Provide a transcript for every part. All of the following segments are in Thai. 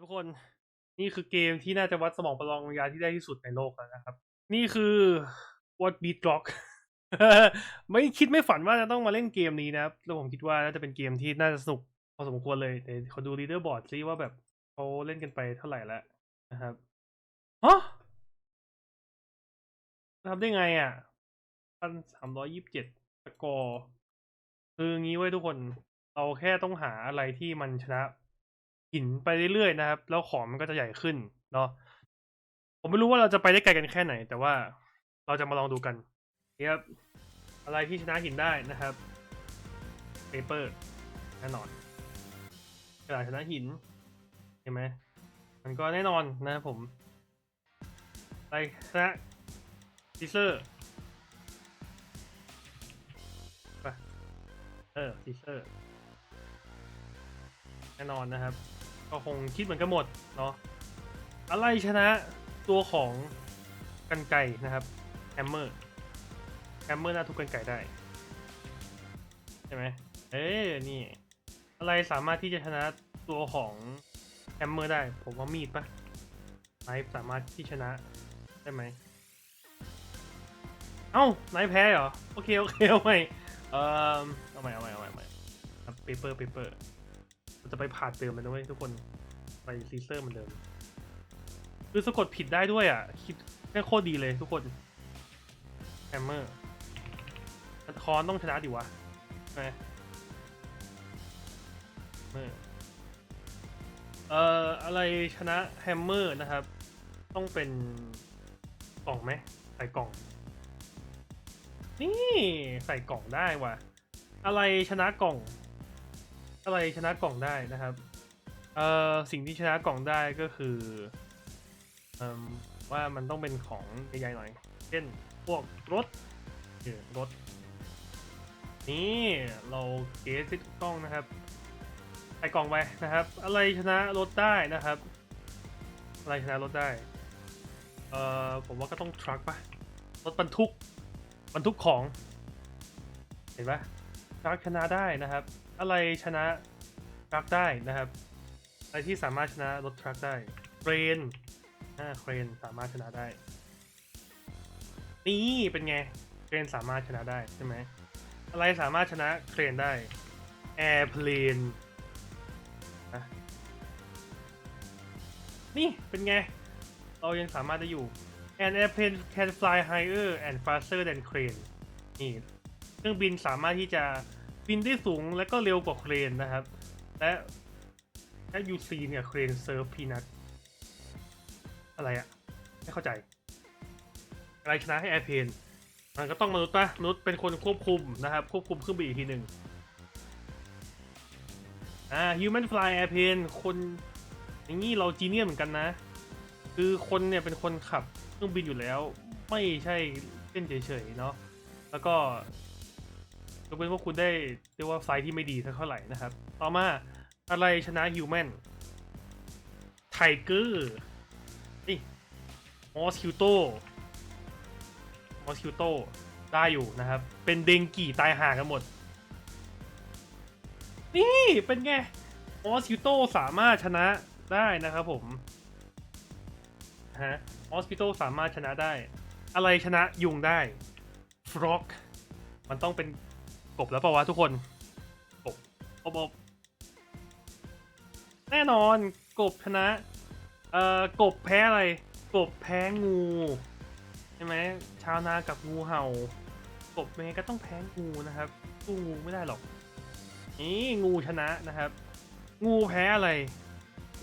ทุกคน นี่คือเกมที่น่าจะวัดสมองประลองวิญญาณที่ได้ที่สุดในโลกแล้วนะครับ นี่คือ What Beat Rock ไม่คิดไม่ฝันว่าจะต้องมาเล่นเกมนี้นะครับแล้วผมคิดว่าน่าจะเป็นเกมที่น่าจะสนุกพอสมควรเลยแต่ขอดู leader board ซิว่าแบบเขาเล่นกันไปเท่าไหร่แล้วนะครับฮะทำได้ไงอะพันสามร้อยยี่สิบเจ็ดสกอร์คืองี้ไว้ทุกคน เราแค่ต้องหาอะไรที่มันชนะ หินไปเรื่อยๆนะครับ แล้วของมันก็จะใหญ่ขึ้นเนาะผมไม่รู้ว่าเราจะไปได้ไกลกันแค่ไหน แต่ว่าเราจะมาลองดูกันนะครับอะไรที่ชนะหินได้นะครับเปเปอร์แน่นอนกระดาษชนะหินเห็นไหมมันก็แน่นอนนะครับผมไรชนะซิเซอร์ไปเออซิเซอร์แน่นอนนะครับ ก็คงคิดเหมือนกันหมดเนาะอะไรชนะตัวของกันไก่นะครับแฮมเมอร์แฮมเมอร์น่าทุบกันไก่ได้ ใช่ไหมเอ้ยนี่ อะไรสามารถที่จะชนะตัวของแฮมเมอร์ได้ ผมว่ามีดปะไนฟ์สามารถที่ชนะได้ไหมเอ้าไนฟ์แพ้เหรอ โอเค โอเค เอาใหม่เอ่อเอาใหม่เอาใหม่เอาใหม่เอาใหม่เปเปอร์เปเปอร์ จะไปผ่านเดิมเลยนะเว้ยทุกคนไปซีเซอร์เหมือนเดิม คือสะกดผิดได้ด้วยอะ คิดแค่โคตรดีเลยทุกคนแฮมเมอร์คอนต้องชนะดิวะใช่ไหมเมอร์เอ่ออะไรชนะแฮมเมอร์นะครับ ต้องเป็นกล่องไหมใส่กล่อง นี่ใส่กล่องได้ว่ะ อะไรชนะกล่อง อะไรชนะกล่องได้นะครับ เอ่อสิ่งที่ชนะกล่องได้ก็คือเอ่มว่ามันต้องเป็นของใหญ่ๆหน่อย เช่นพวกรถเออรถ นี่เราเกสที่ถูกต้องนะครับใส่กล่องไปนะครับ อะไรชนะรถได้นะครับ อะไรชนะรถได้ เอ่อผมว่าก็ต้องทรัคปะรถบรรทุกบรรทุกของ เห็นปะ ทรัคชนะได้นะครับ อะไรชนะทรัคได้นะครับ อะไรที่สามารถชนะรถทรัคได้เครนอ่าเครนสามารถชนะได้ นี่เป็นไงเครนสามารถชนะได้ใช่ไหมอะไรสามารถชนะเครนได้แอร์เพลนนะนี่เป็นไง เรายังสามารถได้อยู่ An airplane can fly higher and faster than crane นี่ เครื่องบินสามารถที่จะบินได้สูงและก็เร็วกว่าเครนนะครับ และและ UC เนี่ยเครนเซิร์ฟพีนัทอะไรอะไม่เข้าใจ อะไรชนะให้แอร์เพนมันก็ต้องมนุษย์ปะมนุษย์เป็นคนควบคุมนะครับ ควบคุมเครื่องบินอีกทีหนึ่งอ่า human fly airplane คนอย่างนี้เราจีเนียสเหมือนกันนะ คือคนเนี่ยเป็นคนขับเครื่องบินอยู่แล้ว ไม่ใช่เล่นเฉยๆเนาะแล้วก็ ยกเว้นว่าคุณได้เรียกว่าไฟล์ที่ไม่ดีสักเท่าไหร่นะครับ ต่อมาอะไรชนะฮิวแมนไทเกอร์นี่มอสคิวโตมอสคิวโตได้อยู่นะครับ เป็นเดงกี่ตายห่ากันหมด นี่เป็นไงมอสคิวโตสามารถชนะได้นะครับผมฮะมอสคิวโตสามารถชนะได้ อะไรชนะยุงได้ฟรอกมันต้องเป็น กบแล้วเปล่าวะทุกคนกบกบบแน่นอนกบชนะ เอ่อกบแพ้อะไร กบแพ้งูใช่ไหมชาวนากับงูเห่า กบยังไงก็ต้องแพ้งูนะครับสู้งูไม่ได้หรอกนี่งูชนะนะครับ งูแพ้อะไร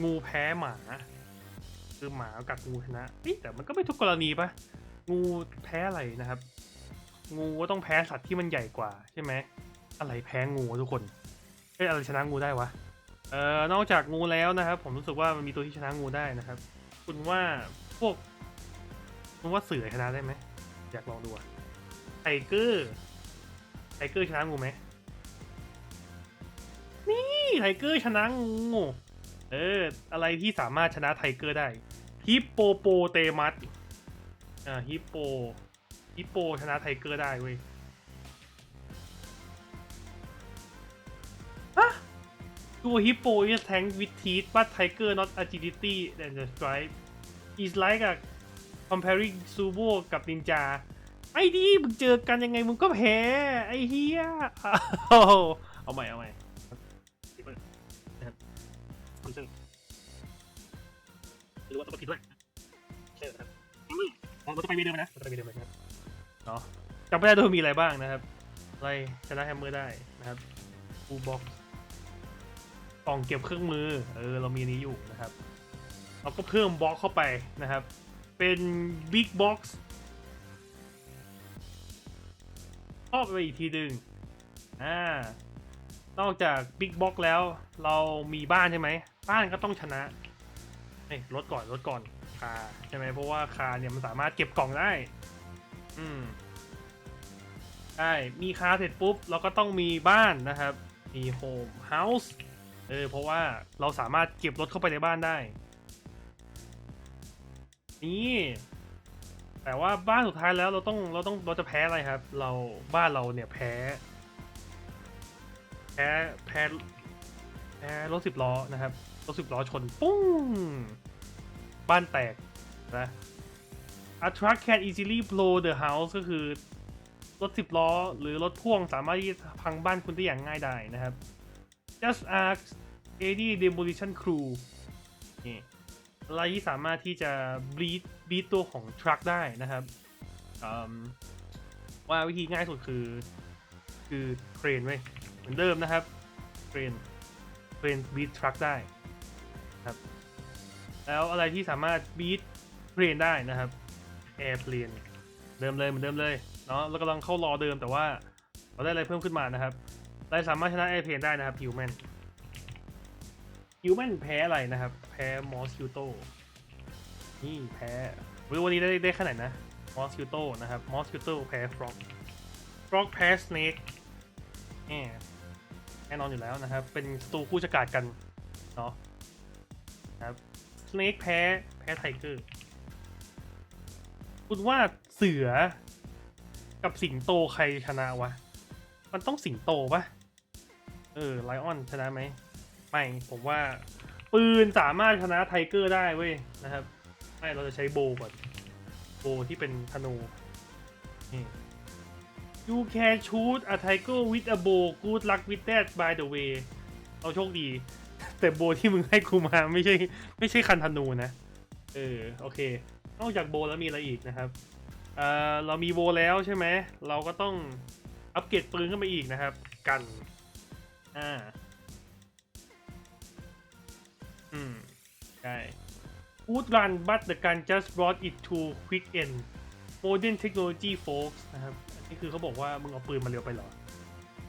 งูแพ้หมา คือหมากัดงูชนะแต่มันก็ไม่ทุกกรณีปะงูแพ้อะไรนะครับ งูก็ต้องแพ้สัตว์ที่มันใหญ่กว่าใช่ไหมอะไรแพ้งูทุกคนเฮ้ยอะไรชนะงูได้วะเอ่อนอกจากงูแล้วนะครับ ผมรู้สึกว่ามันมีตัวที่ชนะงูได้นะครับ คุณว่าพวกคุณว่าเสือชนะได้ไหมอยากลองดูอะไทเกอร์ไทเกอร์ชนะงูไหมนี่ไทเกอร์ชนะงูเอออะไรที่สามารถชนะไทเกอร์ได้ฮิปโปโปเตมัสอ่าฮิปโป ฮิปโปชนะไทเกอร์ได้เว้ยฮะตัว hippo is tank with teeth but tiger not agility and the stripe is like a comparing sumo กับนินจา ไอ้ดิมึงเจอกันยังไงมึงก็แพ้ ไอ้เฮียอ้าวเอาใหม่ เอาใหม่นะครับซึ่งไม่รู้ว่าต้องผิดด้วยใช่ครับเราจะไปเวเดิมนะเราจะไปเวเดิมนะครับ เนาะจำไม่ได้ด้วยมีอะไรบ้างนะครับไรชนะแฮมเมอร์ได้นะครับฟูบ็อกกล่องเก็บเครื่องมือ เออ เรามีนี้อยู่นะครับ เราก็เพิ่มบล็อกเข้าไปนะครับ เป็นบิ๊กบ็อกซ์ครอบไปอีกทีหนึ่งอ่านอกจากบิ๊กบ็อกแล้ว เรามีบ้านใช่ไหม บ้านก็ต้องชนะเอ้ยลดก่อนลดก่อนคาใช่ไหมเพราะว่าคาเนี่ยมันสามารถเก็บกล่องได้ อืมใช่มีคาเสร็จปุ๊บ เราก็ต้องมีบ้านนะครับ มีโฮมเฮาส์เออเพราะว่าเราสามารถเก็บรถเข้าไปในบ้านได้ นี่แต่ว่าบ้านสุดท้ายแล้วเราต้องเราต้องเราจะแพ้อะไรครับ เราบ้านเราเนี่ยแพ้ แพ้แพ้แพ้รถสิบล้อนะครับรถสิบล้อชนปุ้ง บ้านแตกนะ A truck can easily blow the house ก็คือ รถสิบล้อ หรือรถพ่วงสามารถที่จะพังบ้านคุณได้อย่างง่ายดายนะครับ Just ask any demolition crew นี่อะไรที่สามารถที่จะบีทบีทตัวของทรัคได้นะครับว่าวิธีง่ายสุดคือ คือเครนไว้เหมือนเดิมนะครับเครนเครนบีททรัคได้ครับแล้วอะไรที่สามารถบีทเครนได้นะครับ แอร์เพลนเดิมเลยเหมือนเดิมเลยเนาะเรากำลังเข้ารอเดิมแต่ว่าเราได้อะไรเพิ่มขึ้นมานะครับเราสามารถชนะแอร์เพลนได้นะครับฮิวแมนฮิวแมนแพ้อะไรนะครับ แพ้มอสคิวโตนี่แพ้วันนี้ได้ได้แค่ไหนนะมอสคิวโตนะครับมอสคิวโตแพ้ฟรอกฟรอกแพ้สเนกแน่นอนอยู่แล้วนะครับ เป็นศัตรูคู่ชะกาดกันเนาะนะครับสเนกแพ้แพ้ไทเกอร์ คุณว่าเสือกับสิงโตใครชนะวะ มันต้องสิงโตปะเออไลออนชนะไหม ไม่ ผมว่า ปืนสามารถชนะไทเกอร์ได้เว้ยนะครับ ไม่เราจะใช้โบก่อน โบที่เป็นธนูนี่ You can shoot a tiger with a bow good luck with that by the way เอาโชคดี แต่โบที่มึงให้กูมาไม่ใช่ ไม่ใช่คันธนูนะ เออ โอเค นอกจากโบแล้วมีอะไรอีกนะครับเอ่อเรามีโบแล้วใช่ไหมเราก็ต้องอัปเกรดปืนขึ้นไปอีกนะครับ กันอ่าอืมใช่ Would run but the gun just brought it to quick end modern technology folks นะครับนี่คือเขาบอกว่ามึงเอาปืนมาเร็วไปหรอ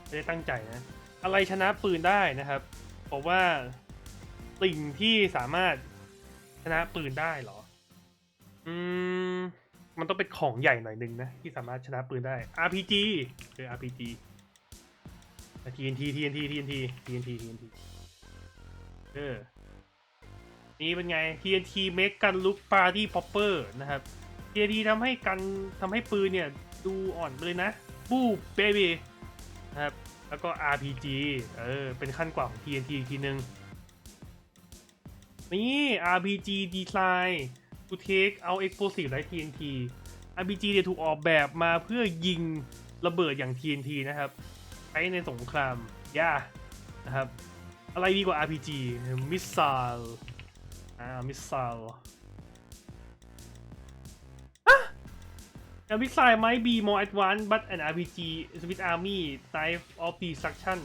ไม่ได้ตั้งใจนะ อะไรชนะปืนได้นะครับ บอกว่าสิ่งที่สามารถชนะปืนได้หรอ อืม มันต้องเป็นของใหญ่หน่อยนึงนะ ที่สามารถชนะปืนได้ RPG คือ RPG TNT TNT TNT TNT TNT เออ นี่เป็นไง TNT make กันลุก party popper นะครับ TNT ทำให้กันทำให้ปืนเนี่ย ดูอ่อนไปเลยนะ บูเบบีนะครับ แล้วก็ RPG เออ เป็นขั้นกว่าของ TNT อีกทีนึง นี่ RPG design to take out explosive like TNT RPG เนี่ยถูกออกแบบมาเพื่อยิงระเบิดอย่าง TNT นะครับ ใช้ในสงครามย่านะครับ อะไรดีกว่า RPG มิสไซลอ่ามิสไซล A missile might be more advanced, but an RPG with army type of destruction.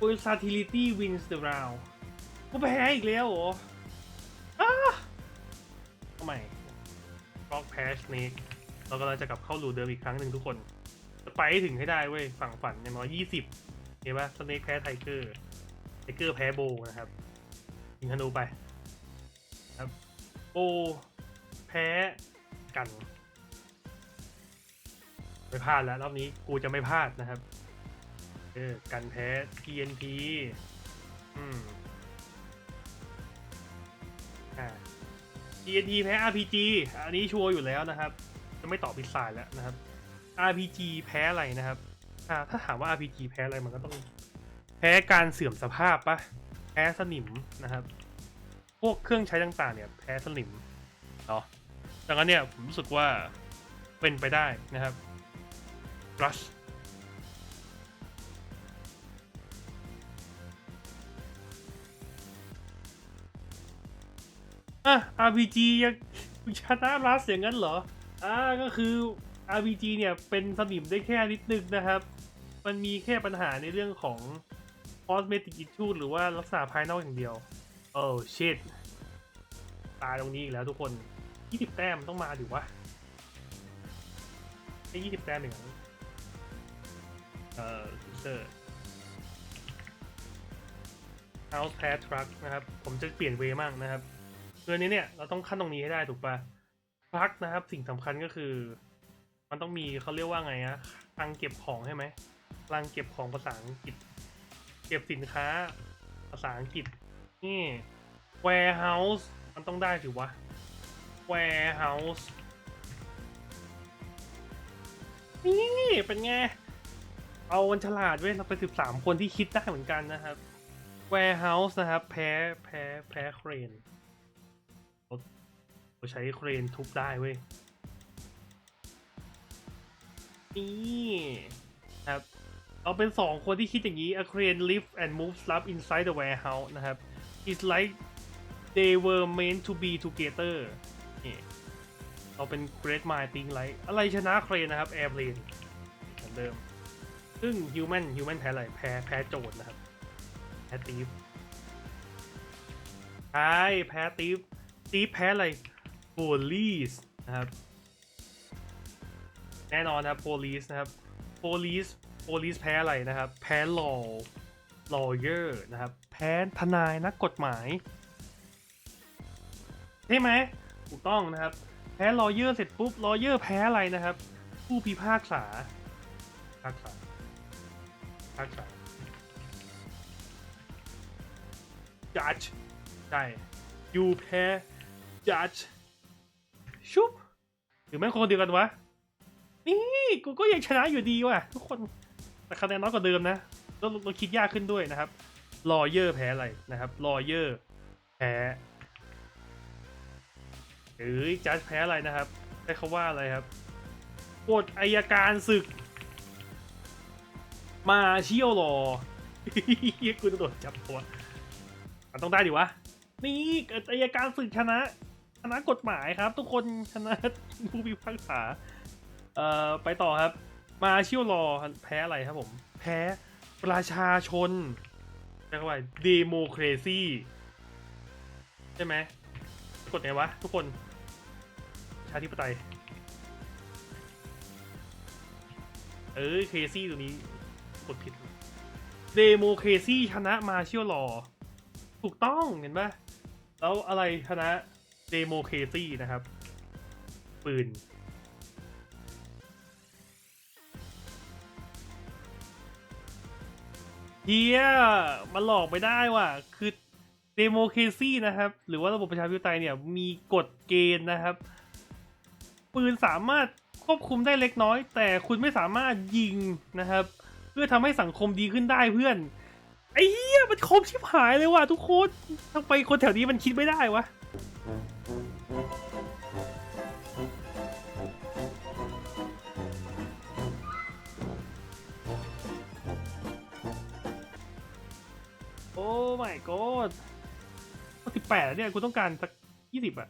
Versatility wins the round. กูแพ้อีกแล้วเหรอ อ้าทำไมล็อกแพ้สเนกเรากำลังจะกลับเข้าลูเดิมอีกครั้งหนึ่งทุกคนจะไปถึงให้ได้เว้ย ฝั่งฝันอย่างน้อยยี่สิบเห็นปะสเนกแพ้ไทเกอร์ ไทเกอร์แพ้โบนะครับยิงธนูไปครับโบแพ้กัน ไม่พลาดแล้ว รอบนี้กูจะไม่พลาดนะครับ เออ กันแพ้ TNT อืม TNT แพ้ RPG อันนี้ชัวร์อยู่แล้วนะครับ จะไม่ตอบพิซซ่าแล้วนะครับ RPG แพ้อะไรนะครับถ้าถามว่า RPG แพ้อะไรมันก็ต้อง แพ้การเสื่อมสภาพปะแพ้สนิมนะครับ พวกเครื่องใช้ต่างๆ เนี่ย แพ้สนิมเนาะดังนั้นเนี่ยผมรู้สึกว่าเป็นไปได้นะครับ Rush อะ RPG ยังชนะรัสอย่างนั้นเหรอ อ่า ก็คือ RPG เนี่ยเป็นสนิมได้แค่นิดนึงนะครับ มันมีแค่ปัญหาในเรื่องของ cosmetic issue หรือว่ารักษาภายนอกอย่างเดียว โอ้ชิตตายตรงนี้อีกแล้วทุกคน 20 แต้มต้องมาดิวะไอ้20 แต้มอย่างนั้นเอ่อเซอร์ House Pair Truck นะครับ ผมจะเปลี่ยนเวย์มั่งนะครับ เรื่อนี้เนี่ยเราต้องขั้นตรงนี้ให้ได้ถูกปะทรัคนะครับ สิ่งสำคัญก็คือ มันต้องมีเขาเรียกว่าไงอะคลังเก็บของใช่ไหมคลังเก็บของภาษาอังกฤษ เก็บสินค้า ภาษาอังกฤษ นี่ warehouse มันต้องได้ถือวะ warehouse นี่เป็นไง เอาวันฉลาดเว้ยเราเป็นสิบสามคนที่คิดได้เหมือนกันนะครับ warehouse นะครับ แพ้ แพ้ แพ้เครน เราเราใช้เครนทุบได้เว้ย นี่ครับเราเป็นสองคนที่คิดอย่างนี้ a crane lift and move stuff inside the warehouse นะครับ it's like they were meant to be together นี่เราเป็น great mind think like อะไรชนะเครนนะครับ airplane เหมือนเดิม ซึ่ง human human แพ้อะไรแพ้แพ้โจรนะครับ แพ้ตีฟใช่แพ้ตีฟ ตีแพ้อะไร police นะครับ แน่นอนนะครับ police นะครับ police police แพ้อะไรนะครับ แพ้ law lawyer นะครับ แพ้ทนายนักกฎหมาย ใช่ไหมถูกต้องนะครับ แพ้ lawyer เสร็จปุ๊บ lawyer แพ้อะไรนะครับ ผู้พิพากษาพิพากษาพิพากษา judge ใช่ you แพ้ judge ชุบหรือแม่งคนเดียวกันวะ นี่กูก็ยังชนะอยู่ดีว่ะ ทุกคนแต่คะแนนน้อยกว่าเดิมนะเราเราคิดยากขึ้นด้วยนะครับลอเยอร์แพ้อะไรนะครับลอเยอร์แพ้เอ้ยจัดแพ้อะไรนะครับใช้คาว่าอะไรครับกฎอายการศึก มาเชี่ยวรอกูจะโดนจับตัวมันต้องได้ดิวะ นี่เกิดอายการศึกชนะ ชนะกฎหมายครับ ทุกคนชนะผู้พิพากษาเอ่อไปต่อครับ มาเชียวรอแพ้อะไรครับผม แพ้ประชาชนเรียกว่าเดโมครซีใช่ไหมกดไงวะ ทุกคนประชาธิปไตย เอ้เคซี่ตัวนี้กดผิดเดโมครซี่ชนะมาเชียวรอถูกต้องเห็นปะแล้วอะไรชนะ เดโมเคซี่นะครับ ปืนเฮียมันหลอกไม่ได้ว่ะ คือเดโมเคซี่นะครับ หรือว่าระบบประชาธิปไตยเนี่ย มีกฎเกณฑ์นะครับ ปืนสามารถควบคุมได้เล็กน้อย แต่คุณไม่สามารถยิงนะครับ เพื่อทำให้สังคมดีขึ้นได้เพื่อนไอ้เหี้ยมันคมชิบหายเลยว่ะทุกคนทำไมคนแถวนี้มันคิดไม่ได้วะ โอ้ my god สิบแปดเนี่ยกูต้องการสักยี่สิบอะ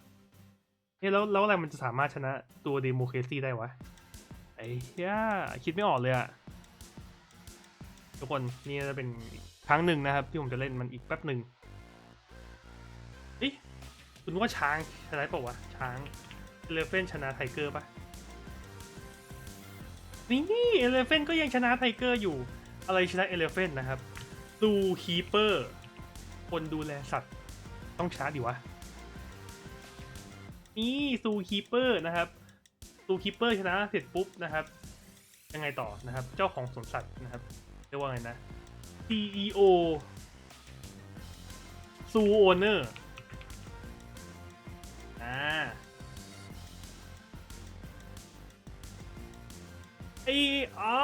เฮ้ยแล้วแล้วอะไรมันจะสามารถชนะตัวเดโมเครซีได้วะ ไอ้เหี้ยคิดไม่ออกเลยอะทุกคนนี่จะเป็นครั้งหนึ่งนะครับ ที่ผมจะเล่นมันอีกแป๊บหนึ่งเอ๊ะคุณว่าช้างชนะเปล่าวะ ช้างเอเลเฟนชนะไทเกอร์ปะนี่เอเลเฟนก็ยังชนะไทเกอร์อยู่ อะไรชนะเอเลเฟนนะครับ ซูคีเปอร์ คนดูแลสัตว์ ต้องชาร์จดิวะ นี่ซูคีเปอร์นะครับซูคีเปอร์ชนะเสร็จปุ๊บนะครับ ยังไงต่อนะครับ เจ้าของสวนสัตว์นะครับเรียกว่าไงนะ CEO ซูโอเนอร์อ่าไออ๋อ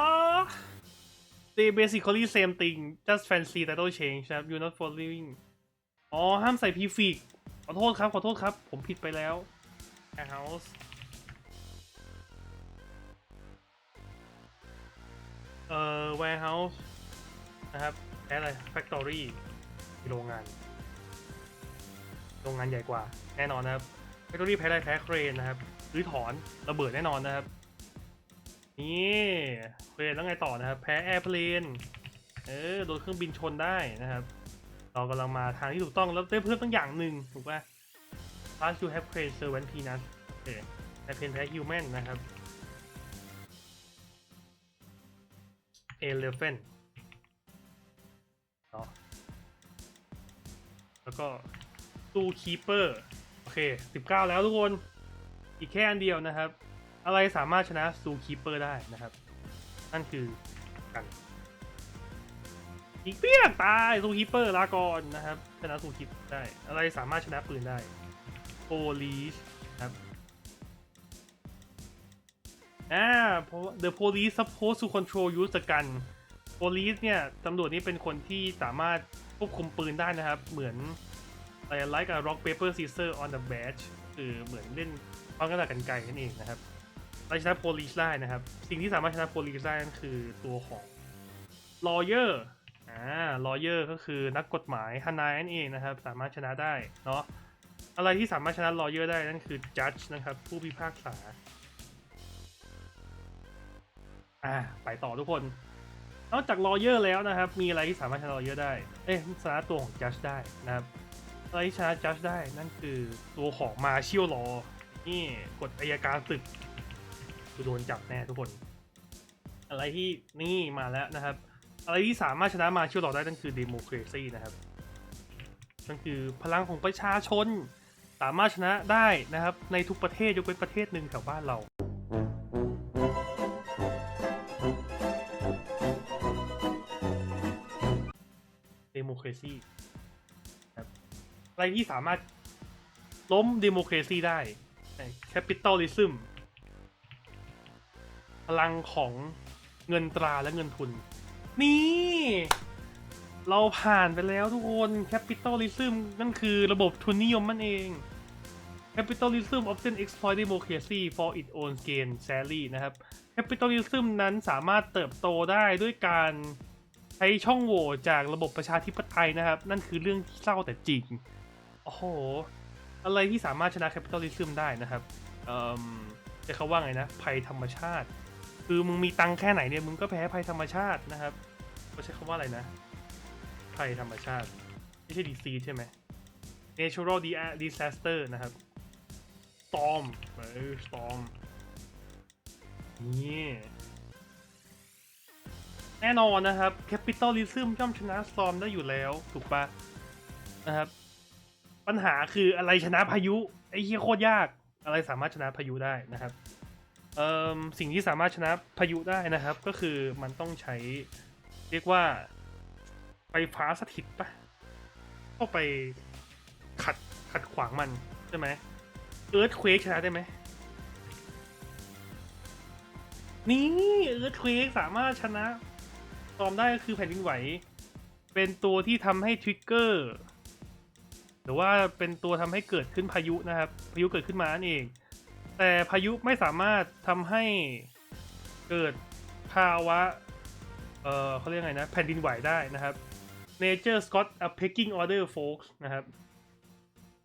they basically same thing just fancy title change นะครับ you're not following อ๋อ ห้ามใส่พีฟิกขอโทษครับ ขอโทษครับ ผมผิดไปแล้ว house เอ่อ warehouse นะครับแพ้อะไร factory โรงงาน โรงงานใหญ่กว่า แน่นอนนะครับ factory แพ้อะไรแพ้เครนนะครับ หรือถอน ระเบิดแน่นอนนะครับ นี่เครนแล้วไงต่อนะครับ แพ้แอร์เพลนเออโดนเครื่องบินชนได้นะครับ เรากำลังมาทางที่ถูกต้องแล้วได้เพิ่มตั้งอย่างหนึ่งถูกป่ะ Plus you have crane servant peanut โอเคแต่เพลนแพ้ human นนะครับ elephant เนาะแล้วก็ zookeeper โอเค 19 แล้วทุกคน อีกแค่อันเดียวนะครับ อะไรสามารถชนะ zookeeper ได้นะครับ นั่นคือกัน อีกเปี้ยงตายซูคิปเปอร์ลากอนนะครับ ชนะซูคิปได้ อะไรสามารถชนะปืนได้โพลีสครับอ่า the police supposed to control use the gun police เนี่ยตำรวจนี่เป็นคนที่สามารถควบคุมปืนได้นะครับ เหมือนอะไร like a rock paper scissors on the badge คือเหมือนเล่นป้องกันกันไกลนั่นเองนะครับ เราชนะ police ได้นะครับ สิ่งที่สามารถชนะ police ได้นั่นคือตัวของ lawyer อ่า lawyer ก็คือนักกฎหมายทนายนั่นเองนะครับ สามารถชนะได้เนาะอะไรที่สามารถชนะ lawyer ได้นั่นคือ judge นะครับ ผู้พิพากษาอ่าไปต่อทุกคน นอกจาก lawyer แล้วนะครับ มีอะไรที่สามารถชนะ lawyer ได้ เอ๊ะชนะตัวของ judge ได้นะครับอะไรที่ชนะ judge ได้นั่นคือตัวของ martial law นี่กฎอัยการศึก คือโดนจับแน่ทุกคน อะไรที่นี่มาแล้วนะครับ อะไรที่สามารถชนะมาเชื่อเราได้นั่นคือ democracy นะครับนั่นคือพลังของประชาชน สามารถชนะได้นะครับ ในทุกประเทศยกเว้นประเทศหนึ่งแถวบ้านเรา democracy ครับอะไรที่สามารถล้ม democracy ได้ capitalism พลังของเงินตราและเงินทุน นี่ เราผ่านไปแล้วทุกคน capitalism นั่นคือระบบทุนนิยมมันเอง capitalism often exploit democracy for its own gain salary นะครับ capitalism นั้นสามารถเติบโตได้ด้วยการใช้ช่องโหว่จากระบบประชาธิปไตยนะครับ นั่นคือเรื่องที่เศร้าแต่จริง โอ้โห อะไรที่สามารถชนะ capitalism ได้นะครับ เอ่อจะเขาว่าไงนะ ภัยธรรมชาติ คือมึงมีตังค์แค่ไหนเนี่ยมึงก็แพ้ภัยธรรมชาตินะครับเขาใช้คำว่าอะไรนะภัยธรรมชาติ ไม่ใช่ disease ใช่ไหม natural disaster นะครับ storm เออ storm นี่แน่นอนนะครับ capitalism ย่อมชนะ storm ได้อยู่แล้ว ถูกปะนะครับ ปัญหาคืออะไรชนะพายุ ไอ้เหี้ยโคตรยาก อะไรสามารถชนะพายุได้นะครับ สิ่งที่สามารถชนะพายุได้นะครับ ก็คือมันต้องใช้เรียกว่าไฟฟ้าสถิตปะเข้าไปขัดขัดขวางมันใช่ไหมเอิร์ธเควกชนะได้ไหมนี่เอิร์ธเควกสามารถชนะตอมได้ก็คือแผ่นดินไหว เป็นตัวที่ทำให้ทริกเกอร์หรือว่าเป็นตัวทำให้เกิดขึ้นพายุนะครับ พายุเกิดขึ้นมานั่นเอง แต่พายุไม่สามารถทำให้เกิดภาวะ เอ่อเขาเรียกไงนะ แผ่นดินไหวได้นะครับ Nature Scott a pecking order folks นะครับ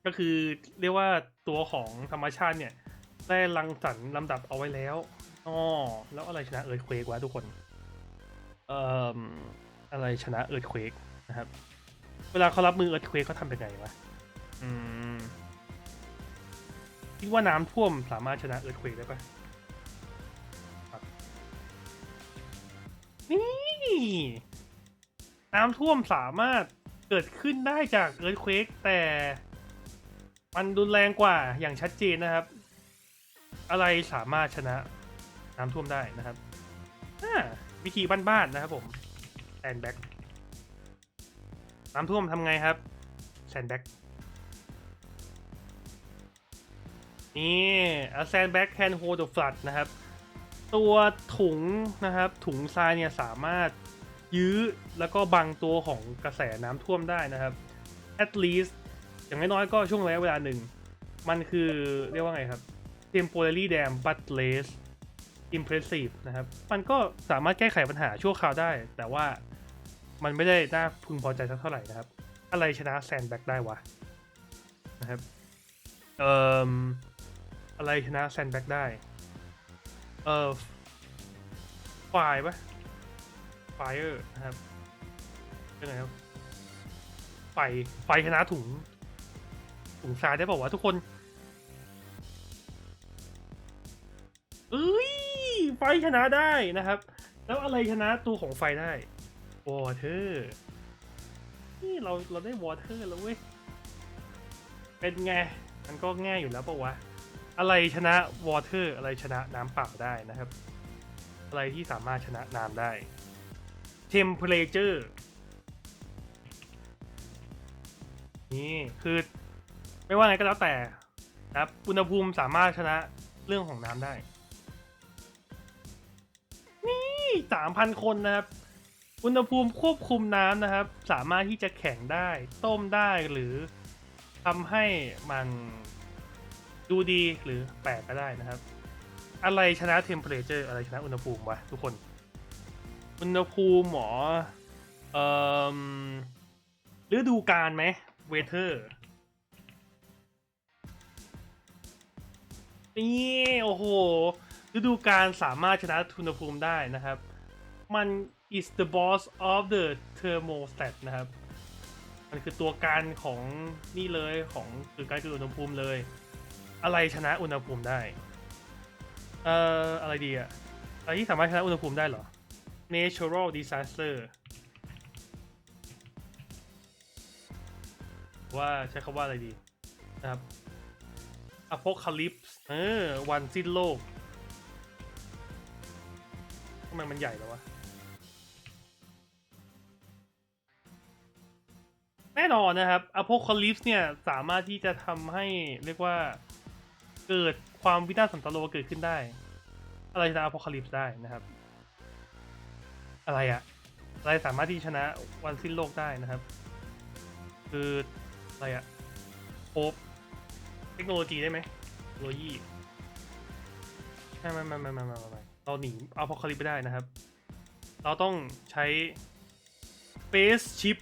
ก็คือเรียกว่าตัวของธรรมชาติเนี่ย ได้รังสรรค์ลำดับเอาไว้แล้วอ๋อแล้วอะไรชนะเอิร์ธเควกวะทุกคน เอ่ออะไรชนะเอิร์ธเควกนะครับ เวลาเขารับมือเอิร์ธเควกเขาทำเป็นไงวะ อืมิดว่าน้ำท่วมสามารถชนะเอิร์ธเควกได้ปะนี่น้ำท่วมสามารถเกิดขึ้นได้จากเอิร์ธเควกแต่มันรุนแรงกว่าอย่างชัดเจนนะครับ อะไรสามารถชนะน้ำท่วมได้นะครับวิธีบ้านๆนะครับผมแซนแบ็กน้ำท่วมทำไงครับแซนแบ็ก นี่ a sandbag can hold the flood นะครับ ตัวถุงนะครับ ถุงทรายเนี่ยสามารถยื้อแล้วก็บังตัวของกระแสน้ำท่วมได้นะครับ at least อย่างน้อยๆก็ช่วงระยะเวลาหนึ่ง มันคือเรียกว่าไงครับ temporary dam but less impressive นะครับ มันก็สามารถแก้ไขปัญหาชั่วคราวได้ แต่ว่ามันไม่ได้น่าพึงพอใจสักเท่าไหร่นะครับ อะไรชนะแซนแบ็กได้วะนะครับเอ่อ อะไรชนะแซนแบ็กได้ เอ่อไฟปะไฟเออร์นะครับเป็นไงครับไฟไฟชนะถุงถุงทรายได้บอกว่าทุกคนเอ้ยไฟชนะได้นะครับ แล้วอะไรชนะตัวของไฟได้วอเ e อร์นี่เราเราได้วอเ e อร์แล้วเว้ย เป็นไง มันก็ง่ายอยู่แล้วปะวะ อะไรชนะวอเ e อร์อะไรชนะน้ำเปล่าได้นะครับ อะไรที่สามารถชนะน้ำได้ temperature นี่คือไม่ว่าไงก็แล้วแต่นะครับอุณหภูมิสามารถชนะเรื่องของน้ำได้ นี่สามพันคนนะครับ อุณหภูมิควบคุมน้ำนะครับ สามารถที่จะแข็งได้ ต้มได้หรือทำให้มัน ดูดีหรือแปลกก็ได้นะครับ อะไรชนะ temperature อะไรชนะอุณหภูมิวะทุกคน อุณหภูมิหมอเอ่อฤดูกาลไหม weather นี่โอ้โหฤดูกาลสามารถชนะอุณหภูมิได้นะครับ มัน is the boss of the thermostat นะครับ มันคือตัวการของนี่เลยของคือการกำหนดอุณหภูมิเลย อะไรชนะอุณหภูมิได้ เอ่อ อะไรดีอะอะไรที่สามารถชนะอุณหภูมิได้เหรอ natural disaster ว่าใช้คำว่าอะไรดีนะครับ apocalypse เออ วันสิ้นโลกทำไมมันใหญ่แล้ววะ แน่นอนนะครับ apocalypse เนี่ย สามารถที่จะทำให้เรียกว่า เกิดความวินาศสันตโลเกิดขึ้นได้ อะไรชนะ apocalypse ได้นะครับ อะไรอะอะไรสามารถที่ชนะวันสิ้นโลกได้นะครับ คืออะไรอะโอบเทคโนโลยีได้ไหมเทคโนโลยีไม่ไม่ไม่ไม่ไม่ไม่ไม่เราหนีเอาพอคาลิปไปได้นะครับ เราต้องใช้ Space Ship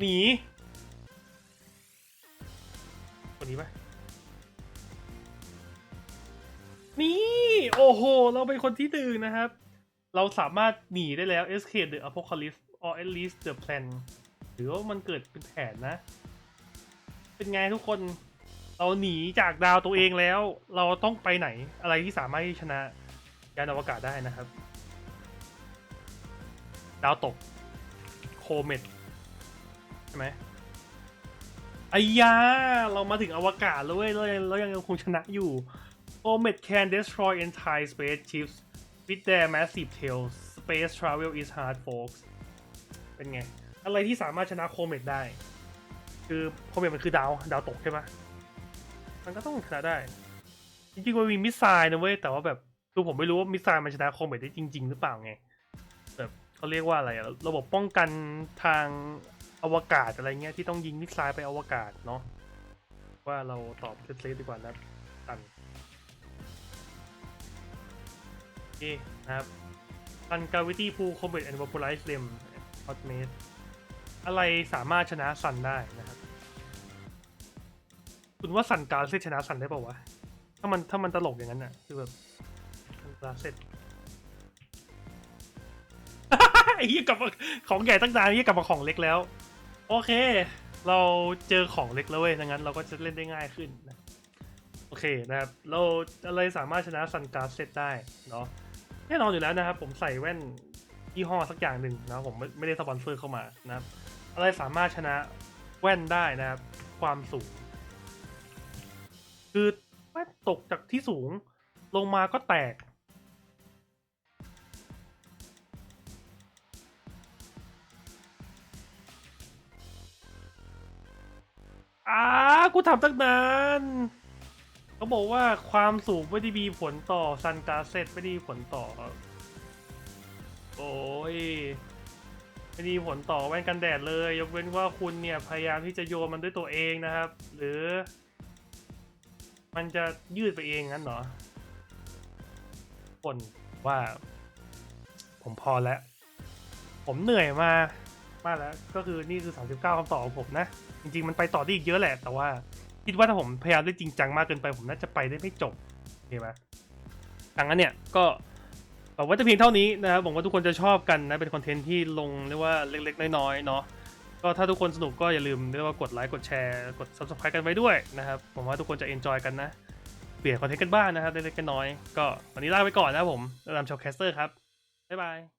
หนีคนนี้ปะ โอ้โห เราเป็นคนที่หนึ่งนะครับ เราสามารถหนีได้แล้ว escape the apocalypse or at least the plan หรือว่ามันเกิดเป็นแผนนะ เป็นไงทุกคนเราหนีจากดาวตัวเองแล้ว เราต้องไปไหนอะไรที่สามารถที่ชนะยานอวกาศได้นะครับ ดาวตก โคเมตใช่ไหมไอ้ยาเรามาถึงอวกาศแล้วเว้ยเรายังเรายังคงชนะอยู่ Comet can destroy entire spaceships with their massive tails space travel is hard folks เป็นไง อะไรที่สามารถชนะโคเมตได้ คือโคเมตมันคือดาว ดาวตกใช่ปะมันก็ต้องชนะได้ จริงๆมันมีมิสไซล์นะเว้ย แต่ว่าแบบคือผมไม่รู้ว่ามิสไซล์มันชนะโคเมตได้จริง ๆ หรือเปล่าไง แบบเขาเรียกว่าอะไร ระบบป้องกันทางอวกาศอะไรเงี้ยที่ต้องยิงมิสไซล์ไปอวกาศเนาะว่าเราตอบเซฟๆดีกว่านะตัน เคนะครับ Sun Gravity Pull Comet and Vaporize Them Hot Mate อะไรสามารถชนะซันได้นะครับคุณว่าซันกาเซชนะซันได้ป่าวะ ถ้ามันถ้ามันตลกอย่างนั้นน่ะคือแบบซันกาเซตไอ้เหี้ยกลับมาของใหญ่ตั้งนานไอ้เหี้ยกลับมาของเล็กแล้ว โอเค เราเจอของเล็กแล้วเว้ยดังนั้นเราก็จะเล่นได้ง่ายขึ้นนะโอเคนะครับ เราอะไรสามารถชนะซันกาเซตได้เนาะ แน่นอนอยู่แล้วนะครับผมใส่แว่นยี่ห้อสักอย่างหนึ่งนะผมไม่ไม่ได้สปอนเซอร์เข้ามานะครับอะไรสามารถชนะแว่นได้นะครับ ความสูง คือแว่นตกจากที่สูงลงมาก็แตก อ้ากูทำตั้งนาน เขาบอกว่าความสูงไม่ได้มีผลต่อซันกาเซตไม่ได้มีผลต่อ โอ้ยไม่มีผลต่อแว่นกันแดดเลย ยกเว้นว่าคุณเนี่ยพยายามที่จะโยนมันด้วยตัวเองนะครับ หรือ มันจะยืดไปเองงั้นเหรอคนว่า ผมพอแล้ว ผมเหนื่อยมามากแล้ว ก็คือนี่คือ 39คำตอบของผมนะ จริง ๆ มันไปต่อได้อีกเยอะแหละ แต่ว่า คิดว่าถ้าผมพยายามได้จริงจังมากเกินไป ผมน่าจะไปได้ไม่จบโอเคไหมดังนั้นเนี่ยก็บอกว่าจะเพียงเท่านี้นะครับผมว่าทุกคนจะชอบกันนะเป็นคอนเทนต์ที่ลงเรียกว่าเล็กๆ น้อยๆเนาะก็ถ้าทุกคนสนุกก็อย่าลืมเรียกว่ากดไลค์กดแชร์กด subscribe กันไว้ด้วยนะครับผมว่าทุกคนจะ enjoy กันนะเปลี่ยนคอนเทนต์กันบ้างนะครับเล็กๆน้อยๆก็วันนี้ลาไปก่อนนะครับผมระดับชาวแคสเตอร์ครับบ๊ายบาย